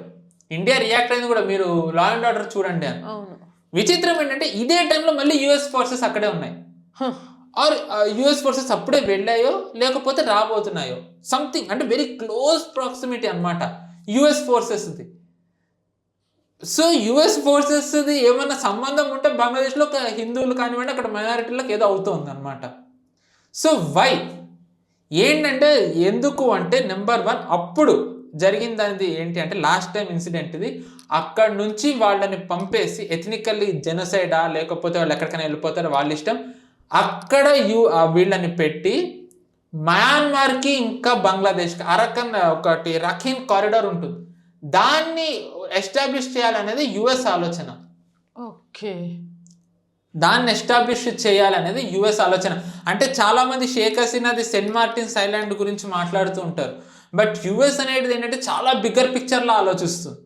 ఇండియా రియాక్ట్ అయింది కూడా మీరు లా అండ్ ఆర్డర్ చూడండి అని. విచిత్రం ఏంటంటే ఇదే టైంలో మళ్ళీ యుఎస్ ఫోర్సెస్ అక్కడే ఉన్నాయి. ఆర్ యుఎస్ ఫోర్సెస్ అప్పుడే వెళ్ళాయో లేకపోతే రాబోతున్నాయో సంథింగ్ అంటే వెరీ క్లోజ్ ప్రాక్సిమిటీ అనమాట యుఎస్ ఫోర్సెస్ది సో యుఎస్ ఫోర్సెస్ది ఏమన్నా సంబంధం ఉంటే బంగ్లాదేశ్లో ఒక హిందువులు కానివ్వండి అక్కడ మైనారిటీలకు ఏదో అవుతుంది అనమాట సో వై ఏంటంటే ఎందుకు అంటే నెంబర్ వన్ అప్పుడు జరిగింది ఏంటి అంటే లాస్ట్ టైం ఇన్సిడెంట్ ఇది అక్కడ నుంచి వాళ్ళని పంపేసి ఎథనికల్లీ జెనసైడా లేకపోతే వాళ్ళు ఎక్కడికైనా వెళ్ళిపోతారో వాళ్ళ ఇష్టం అక్కడ యు ఆ వీళ్ళని పెట్టి మయాన్మార్కి ఇంకా బంగ్లాదేశ్కి అరకన్ ఒకటి రఖీన్ కారిడార్ ఉంటుంది. దాన్ని ఎస్టాబ్లిష్ చేయాలనేది యుఎస్ ఆలోచన. ఓకే. దాన్ని ఎస్టాబ్లిష్ చేయాలనేది యుఎస్ ఆలోచన. అంటే చాలా మంది షేక్ హసీనాది సెంట్ మార్టిన్స్ ఐలాండ్ గురించి మాట్లాడుతూ ఉంటారు. బట్ యుఎస్ అనేది ఏంటంటే చాలా బిగ్గర్ పిక్చర్లో ఆలోచిస్తుంది.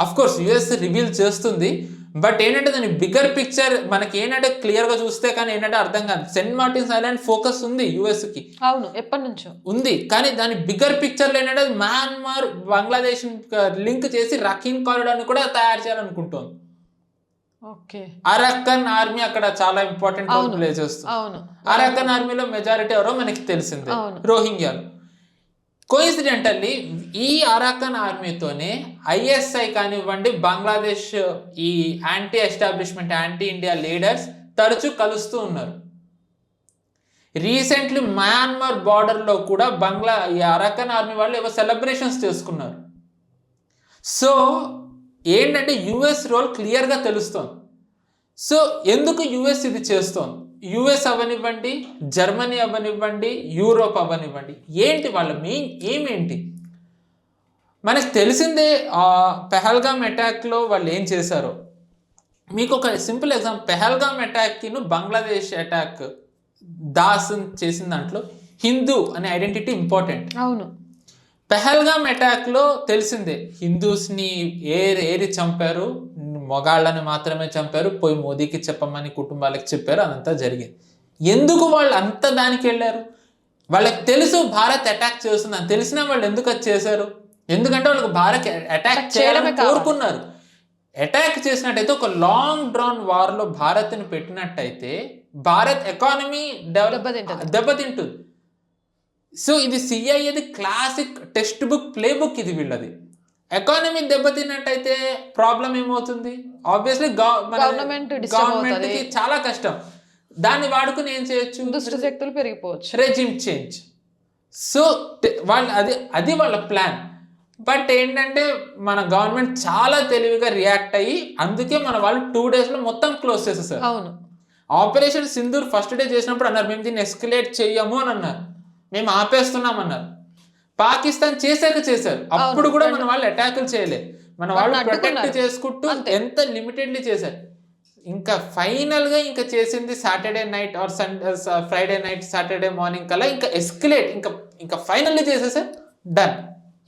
అఫ్ కోర్స్ యుఎస్ రివీల్ చేస్తుంది. బట్ ఏంటంటే దాని బిగ్గర్ పిక్చర్ మనకి ఏంటంటే క్లియర్గా చూస్తే కానీ ఏంటంటే అర్థం కాదు. సెంట్ మార్టిన్స్ ఐలాండ్ ఫోకస్ ఉంది యుఎస్కి అవును ఎప్పటి నుంచో. ఉంది. కానీ దాని బిగ్గర్ పిక్చర్లో ఏంటంటే అది మయన్మార్ బంగ్లాదేశ్ లింక్ చేసి రఖీన్ కారిడార్ని కూడా తయారు చేయాలనుకుంటోంది. ఓకే. అరక్కన్ ఆర్మీ అక్కడ చాలా ఇంపార్టెంట్. ప్లే చేస్తుంది అరక్కన్ ఆర్మీలో మెజారిటీ ఎవరో మనకి తెలిసిందే. రోహింగ్యాలు కోయిన్సిడెంటల్లీ ఈ అరాకన్ ఆర్మీతోనే ఐఎస్ఐ కానివ్వండి బంగ్లాదేశ్ ఈ anti establishment anti India leaders తరచూ కలుస్తూ ఉన్నారు. రీసెంట్లీ మయన్మార్ బార్డర్లో కూడా బంగ్లా ఈ అరాకన్ ఆర్మీ వాళ్ళు ఏవో సెలబ్రేషన్స్ చేసుకున్నారు. సో ఏంటంటే యుఎస్ రోల్ క్లియర్గా తెలుస్తోంది. సో ఎందుకు యుఎస్ ఇది చేస్తోంది? యుఎస్ అవ్వనివ్వండి జర్మనీ అవ్వనివ్వండి యూరోప్ అవ్వనివ్వండి ఏంటి వాళ్ళ మెయిన్ ఏమేంటి? మనకు తెలిసిందే పెహల్గామ్ అటాక్లో వాళ్ళు ఏం చేశారో. మీకు ఒక సింపుల్ ఎగ్జాంపుల్ పెహల్గామ్ అటాక్కిను బంగ్లాదేశ్ అటాక్ దాస్ చేసిన దాంట్లో హిందూ అనే ఐడెంటిటీ ఇంపార్టెంట్. అవును. పెహల్గామ్ అటాక్లో తెలిసిందే హిందూస్ని ఏరి ఏరి చంపారు మొగాళ్ళని మాత్రమే చంపారు పోయి మోదీకి చెప్పమని కుటుంబాలకు చెప్పారు అదంతా జరిగింది. ఎందుకు వాళ్ళు అంత దానికి వెళ్ళారు? వాళ్ళకి తెలుసు భారత్ అటాక్ చేస్తుందని తెలిసినా వాళ్ళు ఎందుకు అది చేశారు? ఎందుకంటే వాళ్ళకి భారత్ అటాక్ చేయడమే. కోరుకున్నారు. అటాక్ చేసినట్టయితే ఒక లాంగ్ డ్రాన్ వార్లో భారత్ని పెట్టినట్టయితే భారత్ ఎకానమీ డెవలప్ దెబ్బతింటది. దెబ్బతింటుంది. సో ఇది సిఐఏది classic text book play book ఇది వీళ్ళది. ఎకానమీ దెబ్బతిన్నట్టయితే ప్రాబ్లం ఏమవుతుంది? ఆబ్వియస్లీ గవర్నమెంట్ అవుతది. కి చాలా కష్టం. దాన్ని వాడుకుని ఏం చేయొచ్చు? దుష్ట శక్తులు పెరిగిపోవచ్చు. రెజిమ్ చేంజ్ సో వాళ్ళు అది అది వాళ్ళ ప్లాన్ బట్ ఏంటంటే మన గవర్నమెంట్ చాలా తెలివిగా రియాక్ట్ అయ్యి అందుకే మన వాళ్ళు టూ డేస్లో మొత్తం క్లోజ్ చేసేసారు. అవును. ఆపరేషన్ సింధూర్ ఫస్ట్ డే చేసినప్పుడు అన్నారు మేము దీన్ని ఎస్కలేట్ చెయ్యము అని అన్నారు. మేము ఆపేస్తున్నాం అన్నారు. పాకిస్తాన్ చేశాక చేశారు. అప్పుడు కూడా మన వాళ్ళు అటాకులు చేయలేదు మన వాళ్ళు ప్రొటెక్ట్. చేసుకుంటూ. ఎంత లిమిటెడ్లీ చేశారు. ఇంకా ఫైనల్గా ఇంకా చేసింది Saturday night or Sunday Friday night Saturday morning కల్లా ఇంకా ఎస్కలేట్. ఇంకా ఇంకా ఫైనల్లీ చేసేసారు. డన్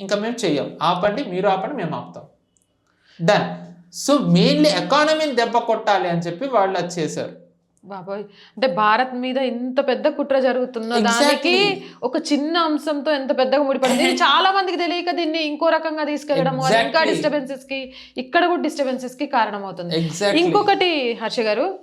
ఇంకా మేము చెయ్యం. ఆపండి మీరు ఆపండి మేము ఆపుతాం. డన్ సో మెయిన్లీ ఎకానమీని దెబ్బ కొట్టాలి అని చెప్పి వాళ్ళు అది చేశారు. బాబాయ్. అంటే భారత్ మీద ఇంత పెద్ద కుట్ర జరుగుతున్న. దానికి ఒక చిన్న అంశంతో ఎంత పెద్దగా ముడిపడింది. చాలా మందికి తెలియక దీన్ని ఇంకో రకంగా తీసుకెళ్ళడం ఇంకా. డిస్టర్బెన్సెస్కి ఇక్కడ కూడా డిస్టర్బెన్సెస్కి కారణమవుతుంది. ఇంకొకటి హర్ష గారు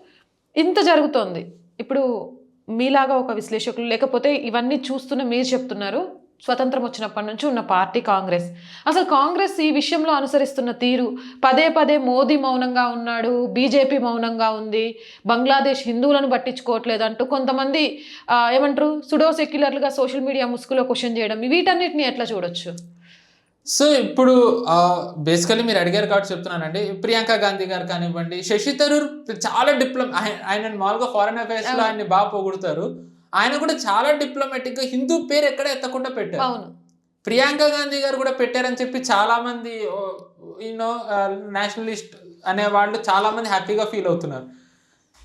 ఇంత జరుగుతోంది. ఇప్పుడు మీలాగా ఒక విశ్లేషకులు లేకపోతే ఇవన్నీ చూస్తున్న మీరు చెప్తున్నారు. స్వతంత్రం వచ్చినప్పటి నుంచి ఉన్న పార్టీ కాంగ్రెస్. అసలు కాంగ్రెస్ ఈ విషయంలో అనుసరిస్తున్న తీరు పదే పదే మోదీ మౌనంగా ఉన్నాడు బీజేపీ మౌనంగా ఉంది బంగ్లాదేశ్ హిందువులను పట్టించుకోవట్లేదు అంటూ కొంతమంది ఏమంటారు సుడో సెక్యులర్లుగా సోషల్ మీడియా ముసుగులో క్వశ్చన్ చేయడం వీటన్నిటిని ఎట్లా చూడొచ్చు? సో ఇప్పుడు బేసికలీ మీరు అడిగారు కాబట్టి చెప్తున్నానండి. ప్రియాంక గాంధీ గారు కానివ్వండి శశి థరూర్ చాలా డిప్లొమ ఆయన మామూలుగా ఫారెన్ అఫైర్స్లో ఆయన్ని బాగా పొగుడుతారు. ఆయన కూడా చాలా డిప్లొమాటిక్గా హిందూ పేరు ఎక్కడ ఎత్తకుండా పెట్టారు. అవును. ప్రియాంక గాంధీ గారు కూడా పెట్టారని చెప్పి చాలా మంది యూనో నేషనలిస్ట్ అనే వాళ్ళు చాలా మంది హ్యాపీగా ఫీల్ అవుతున్నారు.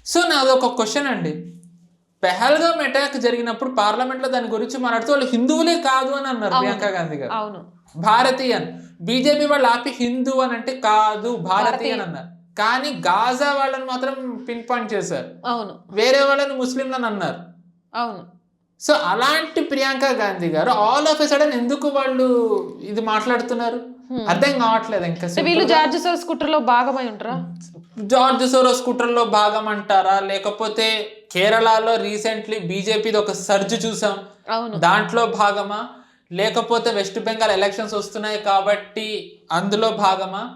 సో నాది ఒక క్వశ్చన్ అండి. పెహల్గామ్ అటాక్ జరిగినప్పుడు పార్లమెంట్లో దాని గురించి మాట్లాడుతూ వాళ్ళు హిందువులే కాదు అని అన్నారు. ప్రియాంక గాంధీ గారు. అవును. భారతీయన్. బీజేపీ వాళ్ళు ఆపి హిందూ అని అంటే కాదు భారతీయన్ అన్నారు. కానీ గాజా వాళ్ళని మాత్రం పిన్ పాయింట్ చేశారు. అవును. వేరే వాళ్ళని ముస్లింలని అన్నారు. అవును. సో అలాంటి ప్రియాంక గాంధీ గారు ఆల్ ఆఫ్ ఎ సడన్ ఎందుకు వాళ్ళు ఇది మాట్లాడుతున్నారు? అర్థం కావట్లేదు ఇంకా వీళ్ళు జార్జ్ సోర్స్ కుట్రలో భాగమై ఉంటారా? జార్జ్ సోరోస్ కుట్రల్లో భాగం అంటారా? లేకపోతే కేరళలో రీసెంట్లీ బీజేపీది ఒక సర్జ్ చూసాం. అవును. దాంట్లో భాగమా? లేకపోతే వెస్ట్ బెంగాల్ ఎలక్షన్స్ వస్తున్నాయి కాబట్టి అందులో భాగమా?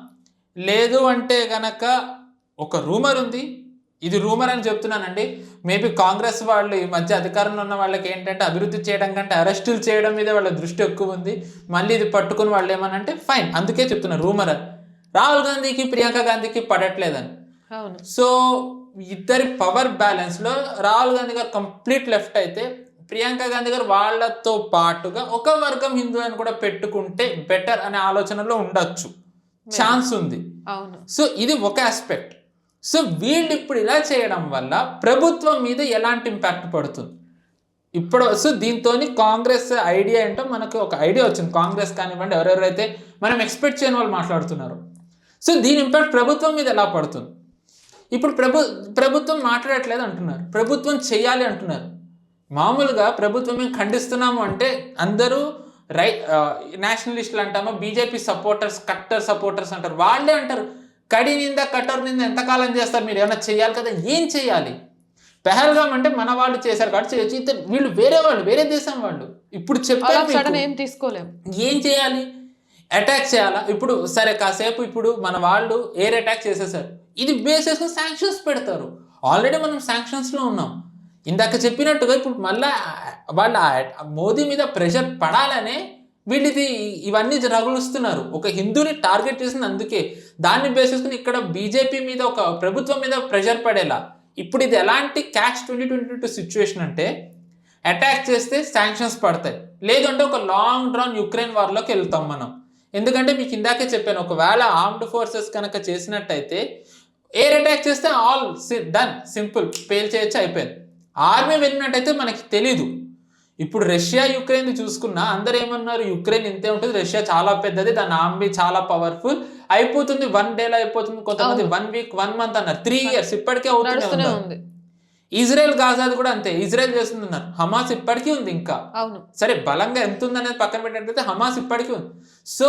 లేదు అంటే గనక ఒక రూమర్ ఉంది. ఇది రూమర్ అని చెప్తున్నానండి. మేబీ కాంగ్రెస్ వాళ్ళు ఈ మధ్య అధికారంలో ఉన్న వాళ్ళకి ఏంటంటే అభివృద్ధి చేయడం కంటే అరెస్టులు చేయడం మీద వాళ్ళ దృష్టి ఎక్కువ ఉంది. మళ్ళీ ఇది పట్టుకుని వాళ్ళు ఏమనంటే ఫైన్ అందుకే చెప్తున్నారు రూమర్ అని. రాహుల్ గాంధీకి ప్రియాంక గాంధీకి పడట్లేదని. సో ఇద్దరి పవర్ బ్యాలెన్స్లో రాహుల్ గాంధీ గారు కంప్లీట్ లెఫ్ట్ అయితే ప్రియాంక గాంధీ గారు వాళ్ళతో పాటుగా ఒక వర్గం హిందూ అని కూడా పెట్టుకుంటే బెటర్ అనే ఆలోచనలో ఉండొచ్చు. ఛాన్స్ ఉంది. సో ఇది ఒక ఆస్పెక్ట్. సో వీళ్ళు ఇప్పుడు ఇలా చేయడం వల్ల ప్రభుత్వం మీద ఎలాంటి ఇంపాక్ట్ పడుతుంది? ఇప్పుడు సో దీంతో కాంగ్రెస్ ఐడియా ఏంటో మనకు ఒక ఐడియా వచ్చింది. కాంగ్రెస్ కానివ్వండి ఎవరెవరైతే మనం ఎక్స్పెక్ట్ చేయని వాళ్ళు మాట్లాడుతున్నారు. సో దీని ఇంపాక్ట్ ప్రభుత్వం మీద ఎలా పడుతుంది? ఇప్పుడు ప్రభు ప్రభుత్వం మాట్లాడట్లేదు అంటున్నారు. ప్రభుత్వం చేయాలి అంటున్నారు. మామూలుగా ప్రభుత్వం మేము ఖండిస్తున్నాము అంటే అందరూ రై నేషనలిస్టులు అంటామో బీజేపీ సపోర్టర్స్ కట్టర్ సపోర్టర్స్ అంటారు. వాళ్ళే అంటారు. కడి నింద కట్టర్ నింద ఎంతకాలం చేస్తారు మీరు? ఏమైనా చేయాలి కదా? ఏం చేయాలి? పెహల్గామ్ అంటే మన వాళ్ళు చేశారు కాబట్టి చేయొచ్చు. వీళ్ళు వేరే వాళ్ళు వేరే దేశం వాళ్ళు. ఇప్పుడు చెప్పారు ఏం తీసుకోలేము ఏం చేయాలి? అటాక్ చేయాలా? ఇప్పుడు సరే కాసేపు ఇప్పుడు మన వాళ్ళు ఎయిర్ అటాక్ చేసేసారు. ఇది బేస్ చేసుకుని శాంక్షన్స్ పెడతారు. ఆల్రెడీ మనం శాంక్షన్స్లో ఉన్నాం. ఇందాక చెప్పినట్టుగా ఇప్పుడు మళ్ళా వాళ్ళ మోదీ మీద ప్రెషర్ పడాలనే వీళ్ళది ఇది ఇవన్నీ రగులుస్తున్నారు. ఒక హిందూని టార్గెట్ చేసింది అందుకే. దాన్ని బేస్ చేసుకుని ఇక్కడ బీజేపీ మీద ఒక ప్రభుత్వం మీద ప్రెషర్ పడేలా. ఇప్పుడు ఇది ఎలాంటి cash twenty twenty two situation అంటే అటాక్ చేస్తే శాంక్షన్స్ పడతాయి. లేదంటే ఒక లాంగ్ డ్రాన్ యుక్రెయిన్ వార్లోకి వెళ్తాం మనం. ఎందుకంటే మీకు ఇందాకే చెప్పాను ఒకవేళ ఆర్మ్డ్ ఫోర్సెస్ కనుక చేసినట్టయితే ఎయిర్ అటాక్ చేస్తే ఆల్ డన్ సింపుల్ పేల్ చేయొచ్చు అయిపోయింది. ఆర్మీ వెళ్ళినట్టయితే మనకి తెలీదు. ఇప్పుడు రష్యా యుక్రెయిన్ చూసుకున్నా అందరు ఏమన్నారు యుక్రెయిన్ ఇంతే ఉంటుంది రష్యా చాలా పెద్దది దాని ఆర్మీ చాలా పవర్ఫుల్. అయిపోతుంది వన్ డేలో అయిపోతుంది కొంతమంది వన్ వీక్ వన్ మంత్ అన్నారు. త్రీ ఇయర్స్ ఇప్పటికే అవుతూనే ఉంది. ఇజ్రాయెల్ గాజాది కూడా అంతే ఇజ్రాయెల్ చేస్తున్నారు హమాస్ ఇప్పటికీ ఉంది ఇంకా. అవును. సరే బలంగా ఎంత ఉందనేది పక్కన పెట్టినట్లయితే హమాస్ ఇప్పటికీ ఉంది. సో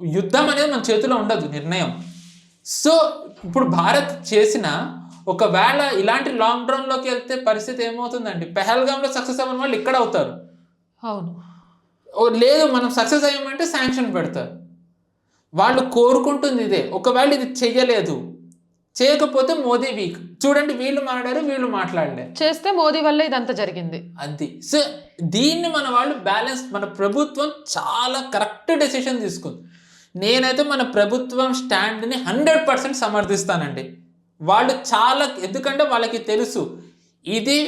యుద్ధం అనేది మన చేతిలో ఉండదు నిర్ణయం. సో ఇప్పుడు భారత్ చేసిన ఒకవేళ ఇలాంటి లాంగ్ డ్రౌన్లోకి వెళ్తే పరిస్థితి ఏమవుతుందండి? పెహల్గాంలో సక్సెస్ అవ్వని వాళ్ళు ఇక్కడ అవుతారు. అవును. లేదు మనం సక్సెస్ అయ్యామంటే శాంక్షన్ పెడతారు. వాళ్ళు కోరుకుంటుంది ఇదే. ఒకవేళ ఇది చెయ్యలేదు. చేయకపోతే మోదీ వీక్ చూడండి వీళ్ళు మాట్లాడారు వీళ్ళు మాట్లాడలే. చేస్తే మోదీ వల్ల ఇదంతా జరిగింది. అది సో దీన్ని మన వాళ్ళు బ్యాలెన్స్ మన ప్రభుత్వం చాలా కరెక్ట్ డెసిషన్ తీసుకుంది. నేనైతే మన ప్రభుత్వం స్టాండ్ని హండ్రెడ్ పర్సెంట్ సమర్థిస్తానండి. వాళ్ళు చాలా ఎందుకంటే వాళ్ళకి తెలుసు ఇది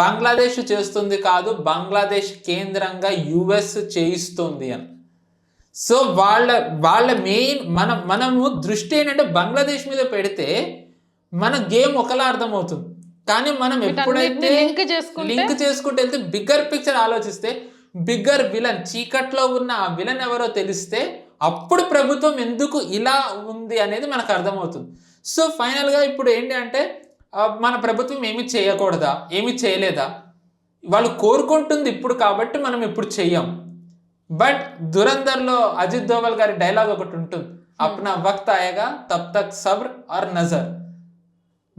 బంగ్లాదేశ్ చేస్తుంది కాదు బంగ్లాదేశ్ కేంద్రంగా యుఎస్ చేయిస్తుంది అని. సో వాళ్ళ వాళ్ళ మెయిన్ మన మనము దృష్టి ఏంటంటే బంగ్లాదేశ్ మీద పెడితే మన గేమ్ ఒకలా అర్థమవుతుంది. కానీ మనం ఎప్పుడైతే లింక్ చేసుకుంటే లింక్ చేసుకుంటూ వెళ్తే బిగ్గర్ పిక్చర్ ఆలోచిస్తే బిగ్గర్ విలన్ చీకట్లో ఉన్న ఆ విలన్ ఎవరో తెలిస్తే అప్పుడు ప్రభుత్వం ఎందుకు ఇలా ఉంది అనేది మనకు అర్థమవుతుంది. సో ఫైనల్గా ఇప్పుడు ఏంటి అంటే మన ప్రభుత్వం ఏమి చేయకూడదా? ఏమి చేయలేదా? వాళ్ళు కోరుకుంటుంది ఇప్పుడు కాబట్టి మనం ఇప్పుడు చెయ్యం. బట్ దురందర్లో అజిత్ దోవల్ గారి డైలాగ్ ఒకటి ఉంటుంది. అప్నా వక్త్ ఆయగా తబ్ తక్ సబ్ర్ ఆర్ నజర్.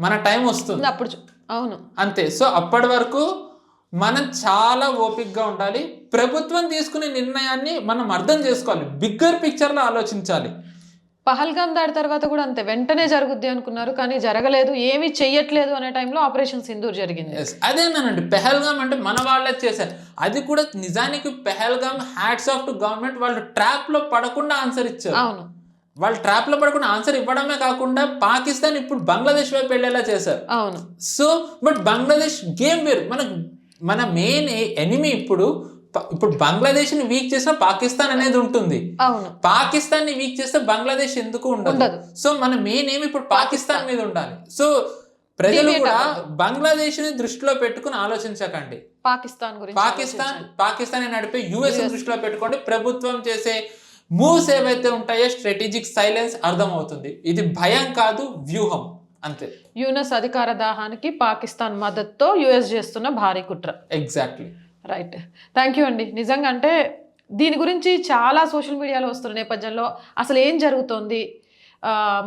మన టైం వస్తుంది. అప్పుడు అవును. అంతే. సో అప్పటి వరకు మనం చాలా ఓపిక్గా ఉండాలి. ప్రభుత్వం తీసుకునే నిర్ణయాన్ని మనం అర్థం చేసుకోవాలి. బిగ్గర్ పిక్చర్లో ఆలోచించాలి. పహల్గాం దాడి తర్వాత కూడా అంతే. వెంటనే జరుగుద్ది అనుకున్నారు కానీ జరగలేదు ఏమీ చెయ్యట్లేదు అనే టైంలో ఆపరేషన్ సింధూర్ జరిగింది. Yes, అదేనానండి పెహల్గామ్ అంటే మన వాళ్ళే చేశారు. అది కూడా నిజానికి Pahalgam hats off to government వాళ్ళు ట్రాప్లో పడకుండా ఆన్సర్ ఇచ్చారు. అవును. వాళ్ళు ట్రాప్లో పడకుండా ఆన్సర్ ఇవ్వడమే కాకుండా పాకిస్తాన్ ఇప్పుడు బంగ్లాదేశ్ వైపు వెళ్ళేలా చేశారు. అవును. సో బట్ బంగ్లాదేశ్ గేమ్ వేరు. మన మన మెయిన్ ఎనిమి ఇప్పుడు ఇప్పుడు బంగ్లాదేశ్ని వీక్ చేసిన పాకిస్తాన్ అనేది ఉంటుంది. పాకిస్తాన్ని వీక్ చేస్తే బంగ్లాదేశ్ ఎందుకు ఉండదు. సో మన మెయిన్ ఏమి ఇప్పుడు పాకిస్తాన్ మీద ఉండాలి. సో ప్రజలు కూడా. బంగ్లాదేశ్ని దృష్టిలో పెట్టుకుని ఆలోచించకండి. పాకిస్తాన్ గురించి పాకిస్తాన్ పాకిస్తాన్ నడిపే యుఎస్ దృష్టిలో పెట్టుకోండి. ప్రభుత్వం చేసే మూవ్స్ ఏవైతే ఉంటాయో స్ట్రాటజిక్ సైలెన్స్ అర్థమవుతుంది. ఇది భయం కాదు వ్యూహం. అంతే. యూనస్ అధికార దాహానికి పాకిస్తాన్ మద్దతుతో యుఎస్ చేస్తున్న భారీ కుట్ర. ఎగ్జాక్ట్లీ రైట్ థ్యాంక్ యూ అండి. నిజంగా అంటే దీని గురించి చాలా సోషల్ మీడియాలో వస్తున్న నేపథ్యంలో అసలు ఏం జరుగుతోంది?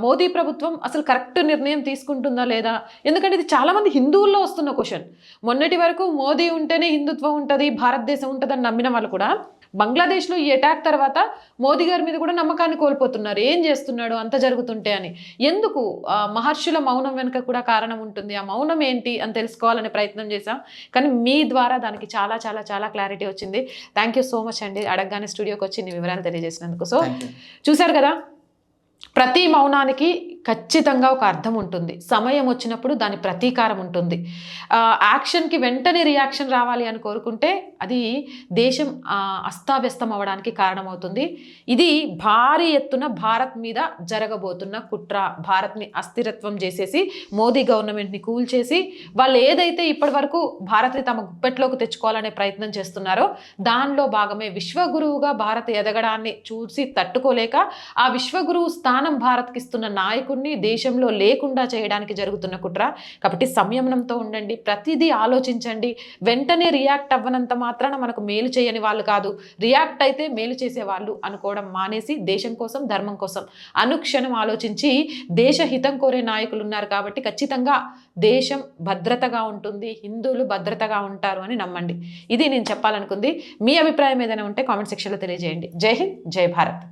మోదీ ప్రభుత్వం అసలు కరెక్ట్ నిర్ణయం తీసుకుంటుందా లేదా? ఎందుకంటే ఇది చాలామంది హిందువుల్లో వస్తున్న క్వశ్చన్. మొన్నటి వరకు మోదీ ఉంటేనే హిందుత్వం ఉంటుంది భారతదేశం ఉంటుందని నమ్మిన వాళ్ళు కూడా బంగ్లాదేశ్లో ఈ అటాక్ తర్వాత మోదీ గారి మీద కూడా నమ్మకాన్ని కోల్పోతున్నారు. ఏం చేస్తున్నాడు? అంత జరుగుతుంటే అని. ఎందుకు? మహర్షుల మౌనం వెనుక కూడా కారణం ఉంటుంది. ఆ మౌనం ఏంటి అని తెలుసుకోవాలనే ప్రయత్నం చేశాం. కానీ మీ ద్వారా దానికి చాలా చాలా చాలా క్లారిటీ వచ్చింది. థ్యాంక్ యూ సో మచ్ అండి. అడగగానే స్టూడియోకి వచ్చి నీ వివరాలు తెలియజేసినందుకు. సో చూశారు కదా? ప్రతి మౌనానికి ఖచ్చితంగా ఒక అర్థం ఉంటుంది. సమయం వచ్చినప్పుడు దాని ప్రతీకారం ఉంటుంది. యాక్షన్కి వెంటనే రియాక్షన్ రావాలి అని కోరుకుంటే అది దేశం అస్తావ్యస్తం అవ్వడానికి కారణమవుతుంది. ఇది భారీ ఎత్తున భారత్ మీద జరగబోతున్న కుట్ర భారత్ని అస్థిరత్వం చేసేసి మోదీ గవర్నమెంట్ని కూల్చేసి వాళ్ళు ఏదైతే ఇప్పటి వరకు భారత్ని తమ గుప్పెట్లోకి తెచ్చుకోవాలనే ప్రయత్నం చేస్తున్నారో దానిలో భాగమే విశ్వగురువుగా భారత్ ఎదగడాన్ని చూసి తట్టుకోలేక ఆ విశ్వగురువు స్థానం భారత్కి ఇస్తున్న నాయకుడిని దేశంలో లేకుండా చేయడానికి జరుగుతున్న కుట్ర. కాబట్టి సంయమనంతో ఉండండి ప్రతిదీ ఆలోచించండి. వెంటనే రియాక్ట్ అవ్వనంత మాత్రాన మనకు మేలు చేయని వాళ్ళు కాదు. రియాక్ట్ అయితే మేలు చేసే వాళ్ళు అనుకోవడం మానేసి దేశం కోసం ధర్మం కోసం. అనుక్షణం ఆలోచించి దేశ హితం కోరే నాయకులు ఉన్నారు కాబట్టి ఖచ్చితంగా దేశం భద్రతగా ఉంటుంది హిందువులు భద్రతగా ఉంటారు అని నమ్మండి. ఇది నేను చెప్పాలనుకుంది. మీ అభిప్రాయం ఏదైనా ఉంటే కామెంట్ సెక్షన్లో తెలియజేయండి. జై హింద్ జై భారత్.